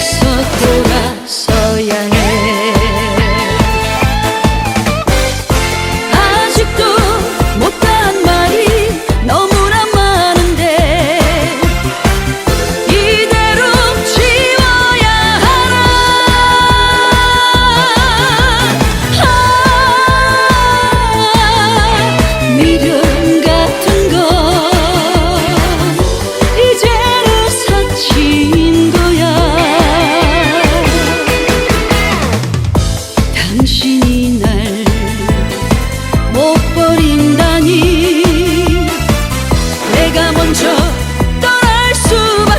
어디서 돌아서야 해. to